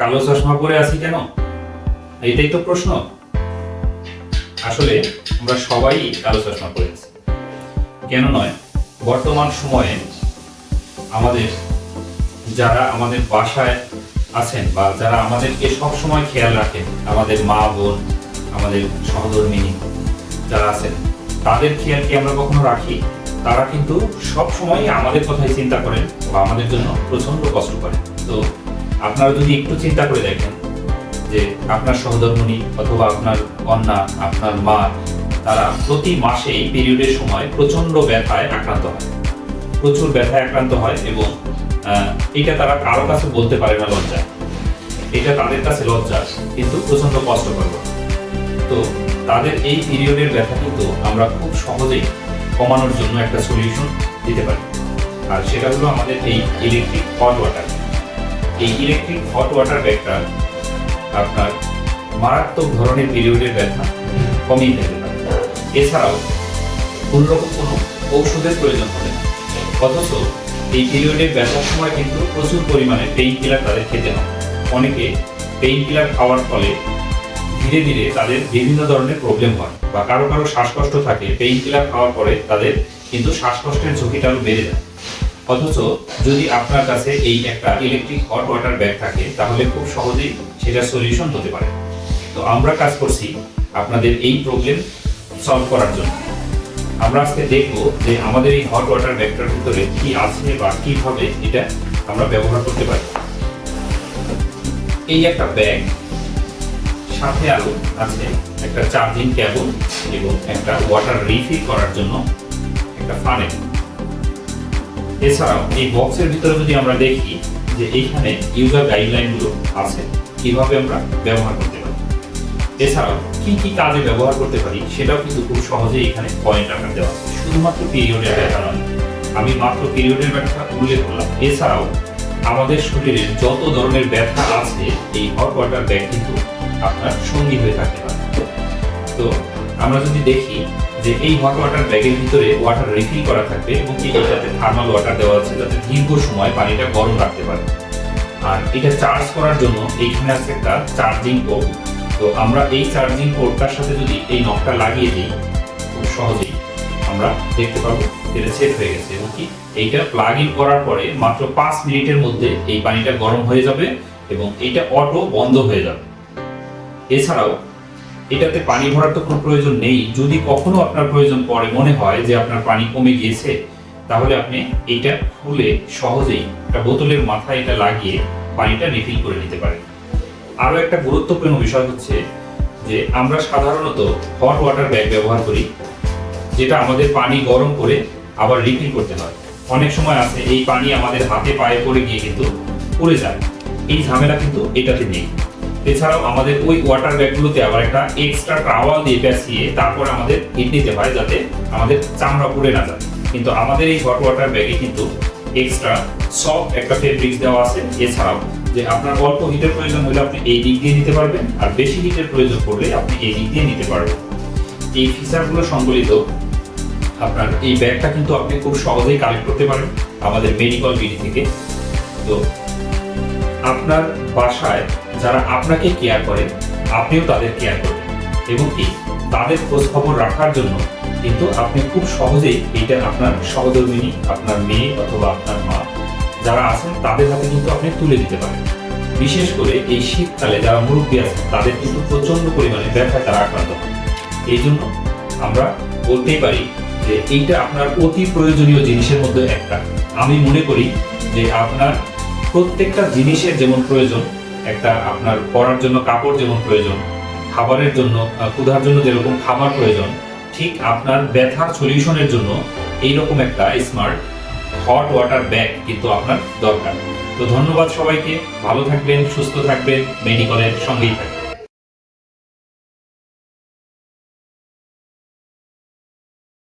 কালো চশমা পরে আছি কেন? এটাই তো প্রশ্ন। আসলে আমরা সবাই কালো চশমা পরে আছি। কেন নয়? বর্তমান সময়ে আমাদের যারা আমাদের বাসায় আছেন বা যারা আমাদেরকে সব সময় খেয়াল রাখেন, আমাদের মা বোন, আমাদের সহধর্মিনী যারা আছেন, তাদের খেয়াল কি আমরা কখনো রাখি? তারা কিন্তু সব সময় আমাদের কথাই চিন্তা করেন বা আমাদের জন্য প্রচণ্ড কষ্ট করে তো আপনারা যদি একটু চিন্তা করে দেখেন যে আপনার সহধর্মিনী অথবা আপনার কন্যা, আপনার মা, তারা প্রতি মাসে এই পিরিয়ডের সময় প্রচণ্ড ব্যথায় আক্রান্ত হয়। প্রচুর ব্যথায় আক্রান্ত হয় এবং এটা তারা কারও কাছে বলতে পারে না লজ্জা। এটা তাদের কাছে লজ্জা, কিন্তু প্রচণ্ড কষ্টকর। তো তাদের এই পিরিয়ডের ব্যথা কিন্তু আমরা খুব সহজেই কমানোর জন্য একটা সলিউশন দিতে পারি। আর সেটা হলো আমাদের এই ইলেকট্রিক হট ওয়াটার এই ইলেকট্রিক হট ওয়াটার ব্যাগটা আপনার মারাত্মক ধরনের পিরিয়ডের ব্যথা কমিয়ে পারে। এছাড়াও কোনোরকম কোনো ঔষধের প্রয়োজন হবে। অথচ এই পিরিয়ডের ব্যথার সময় কিন্তু প্রচুর পরিমাণে পেইন কিলার তাদের খেতে হয়। অনেকে পেইন কিলার খাওয়ার ফলে ধীরে ধীরে তাদের বিভিন্ন ধরনের প্রবলেম হয় বা কারও কারও শ্বাসকষ্ট থাকে। পেইন কিলার খাওয়ার পরে তাদের কিন্তু শ্বাসকষ্টের ঝুঁকিটা আরও বেড়ে যায়। অথচ যদি আপনার কাছে এই একটা ইলেকট্রিক হট ওয়াটার ব্যাগ থাকে, তাহলে খুব সহজেই সেটা সলিউশন হতে পারে। তো আমরা কাজ করছি আপনাদের এই প্রবলেম সলভ করার জন্য। আমরা আজকে দেখব যে আমাদের এই হট ওয়াটার ব্যাগটার ভিতরে কি আছে বা কীভাবে এটা আমরা ব্যবহার করতে পারি। এই একটা ব্যাগ সাথে আরও আছে একটা চার্জিং কেবল এবং একটা ওয়াটার রিফিল করার জন্য একটা ফানেল এছাড়াও, এই বক্সের ভিতরে যদি আমরা দেখি যে এইখানে ইউজার গাইডলাইনগুলো আছে, কীভাবে আমরা ব্যবহার করতে পারি? এছাড়াও, কি কি কাজে ব্যবহার করতে পারি, সেটাও কিন্তু খুব সহজেই এখানে পয়েন্ট আকার দেওয়া শুধুমাত্র পিরিয়ডের ব্যথা নয়, আমি মাত্র পিরিয়ডের ব্যথা উল্লেখ করলাম। এছাড়াও, আমাদের শরীরে যত ধরনের ব্যথা আছে, এই হট ওয়াটার ব্যাগ কিন্তু আপনার সঙ্গী হয়ে থাকতে পারে। তো, আমরা যদি দেখি যে এই হট ওয়াটার ব্যাগের ভিতরে ওয়াটার রিফিল করা থাকবে এবং কি এটাতে থার্মাল ওয়াটার দেওয়া আছে, যাতে দীর্ঘ সময় পানিটা গরম রাখতে পারে। আর এটা চার্জ করার জন্য এইখানে আছে একটা চার্জিং পোর্ট তো আমরা এই চার্জিং পোর্টটার সাথে যদি এই নকটা লাগিয়ে দিই, খুব সহজেই আমরা দেখতে পাবো এটা সেট হয়ে গেছে এবং কি এইটা প্লাগ ইন করার পরে মাত্র পাঁচ মিনিটের মধ্যে এই পানিটা গরম হয়ে যাবে এবং এটা অটো বন্ধ হয়ে যাবে। এছাড়াও এটাতে পানি ভরার তো কোনো প্রয়োজন নেই। যদি কখনো আপনার প্রয়োজন পড়ে, মনে হয় যে আপনার পানি কমে গিয়েছে, তাহলে আপনি এইটা খুলে সহজেই একটা বোতলের মাথায় এটা লাগিয়ে পানিটা রিফিল করে নিতে পারেন। আরও একটা গুরুত্বপূর্ণ বিষয় হচ্ছে যে, আমরা সাধারণত হট ওয়াটার ব্যাগ ব্যবহার করি, যেটা আমাদের পানি গরম করে আবার রিফিল করতে হয়। অনেক সময় আছে, এই পানি আমাদের হাতে পায়ে পড়ে গিয়ে কিন্তু পড়ে যায়। এই ঝামেলা কিন্তু এটাতে নেই। এছাড়াও আমাদের ওই ওয়াটার ব্যাগগুলোতে আবার একটা এক্সট্রা টাওয়াল দিয়ে পেঁচিয়ে তারপর আমাদের হিট নিতে হয় যাতে আমাদের চামড়া পুড়ে না যায়। কিন্তু আমাদের এই হট ওয়াটার ব্যাগে কিন্তু এক্সট্রা সফট একটা ফেব্রিক্স দেওয়া আছে। এছাড়াও যে আপনার অল্প হিটের প্রয়োজন হলে আপনি এই দিক দিয়ে নিতে পারবেন আর বেশি হিটের প্রয়োজন পড়লে আপনি এই দিক দিয়ে নিতে পারবেন। এই ফিচারগুলো সংবলিত আপনার এই ব্যাগটা কিন্তু আপনি খুব সহজেই কালেক্ট করতে পারেন আমাদের মেডিকেল বিডি থেকে। তো আপনার বাসায় যারা আপনাকে কেয়ার করেন আপনিও তাদের কেয়ার করবেন। এবং কি, তাদের খোঁজ খবর রাখার জন্য কিন্তু আপনি খুব সহজেই এইটা আপনার সহধর্মিনী, আপনার মেয়ে অথবা আপনার মা যারা আছেন, তাদের হাতে কিন্তু আপনি তুলে দিতে পারেন। বিশেষ করে এই শীতকালে যারা মুরব্বী আছেন, তাদের কিন্তু প্রচণ্ড পরিমাণে ব্যথায় তারা আক্রান্ত হয়। এই জন্য আমরা বলতেই পারি যে এইটা আপনার অতি প্রয়োজনীয় জিনিসের মধ্যে একটা। আমি মনে করি যে আপনার প্রত্যেকটা জিনিসের যেমন প্রয়োজন, একটা আপনার পরার জন্য কাপড় যেমন প্রয়োজন, খাবারের জন্য ক্ষুধার জন্য যেরকম খাবার প্রয়োজন, ঠিক আপনার ব্যথার সলিউশনের জন্য এইরকম একটা স্মার্ট হট ওয়াটার ব্যাগ কিন্তু আপনার দরকার। তো ধন্যবাদ সবাইকে, ভালো থাকবেন, সুস্থ থাকবেন, মেডিকেলের সঙ্গেই থাকবেন।